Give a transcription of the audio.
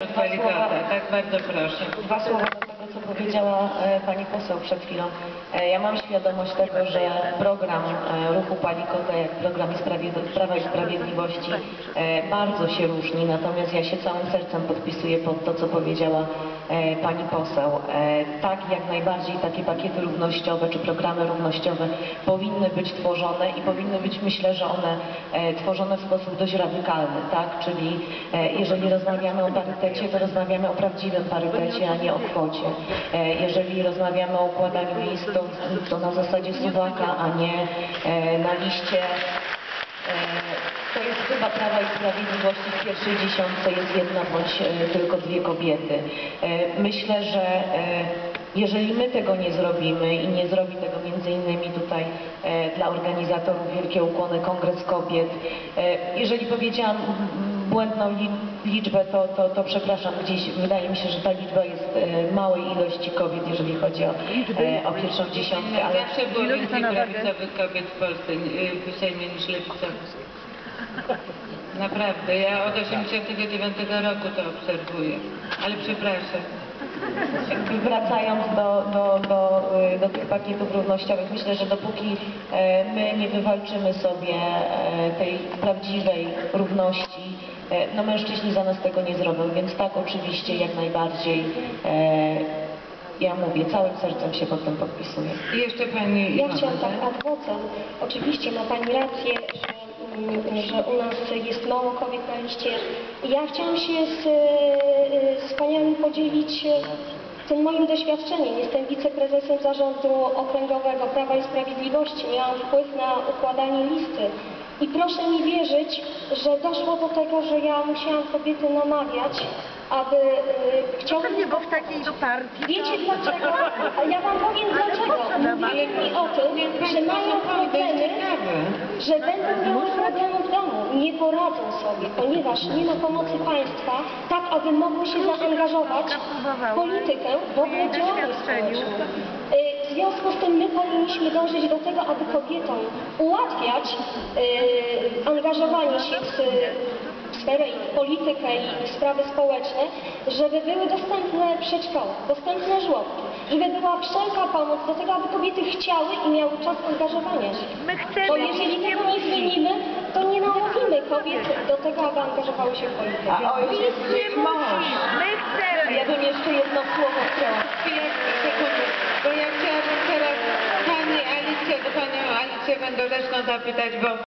Delikata, tak bardzo proszę. Dwa słowa do tego, co powiedziała e, pani poseł przed chwilą. E, Ja mam świadomość tego, że program e, ruchu Palikota, jak program Prawa i Sprawiedliwości bardzo się różni, natomiast ja się całym sercem podpisuję pod to, co powiedziała pani poseł. Tak, jak najbardziej takie pakiety równościowe czy programy równościowe powinny być tworzone i powinny być, myślę, że one tworzone w sposób dość radykalny, tak? Czyli jeżeli rozmawiamy o parytecie, to rozmawiamy o prawdziwym parytecie, a nie o kwocie. E, Jeżeli rozmawiamy o układaniu list, to, to na zasadzie suwaka, a nie e, na liście E, To jest chyba Prawa i Sprawiedliwości w pierwszej dziesiątce jest jedna bądź tylko dwie kobiety. Myślę, że jeżeli my tego nie zrobimy i nie zrobi tego między innymi tutaj dla organizatorów Wielkie Ukłony Kongres Kobiet, jeżeli powiedziałam błędną li- liczbę, to, to, to przepraszam, gdzieś wydaje mi się, że ta liczba jest e, małej ilości kobiet, jeżeli chodzi o, e, o pierwszą dziesiątkę, ale Zawsze było więcej prawicowych kobiet w Polsce y, w Sejmie niż lewicowych. Naprawdę, ja od 89 roku to obserwuję. Ale przepraszam. Wracając do, do, do, do tych pakietów równościowych, myślę, że dopóki e, my nie wywalczymy sobie e, tej prawdziwej równości, e, no mężczyźni za nas tego nie zrobią, więc tak oczywiście jak najbardziej e, ja mówię, całym sercem się pod tym podpisuję. I jeszcze pani Ja chciałam tak tak? ad vocem. Oczywiście ma Pani rację, że, że u nas jest mało kobiet na liście. Ja chciałam się z, e, z Paniami podzielić e, tym moim doświadczeniem. Jestem wiceprezesem zarządu okręgowego Prawa i Sprawiedliwości. Miałam wpływ na układanie listy. I proszę mi wierzyć, że doszło do tego, że ja musiałam kobiety namawiać, aby e, chciały Pewnie, bo w takiej partii Wiecie dlaczego? A ja wam powiem dlaczego. Mówili mi o tym, że mają problemy, że będą miały problemy w domu. Nie poradzą sobie, ponieważ nie ma pomocy państwa, tak aby mogły się zaangażować w politykę, w ogóle działalność społeczną. W związku z tym my powinniśmy dążyć do tego, aby kobietom ułatwiać y, angażowanie się w, w sferę i w politykę i w sprawy społeczne, żeby były dostępne przedszkola, dostępne żłobki, żeby była wszelka pomoc do tego, aby kobiety chciały i miały czas angażowania się. My chcemy, Bo jeżeli nie tego nie zmienimy, to nie namówimy kobiet do tego, aby angażowały się w politykę. A ojciec Nie musi, my chcemy. Ja bym jeszcze jedno słowo chciała. Chwilę, sekundę, bo ja Alicję Wędoreczną zapytać, bo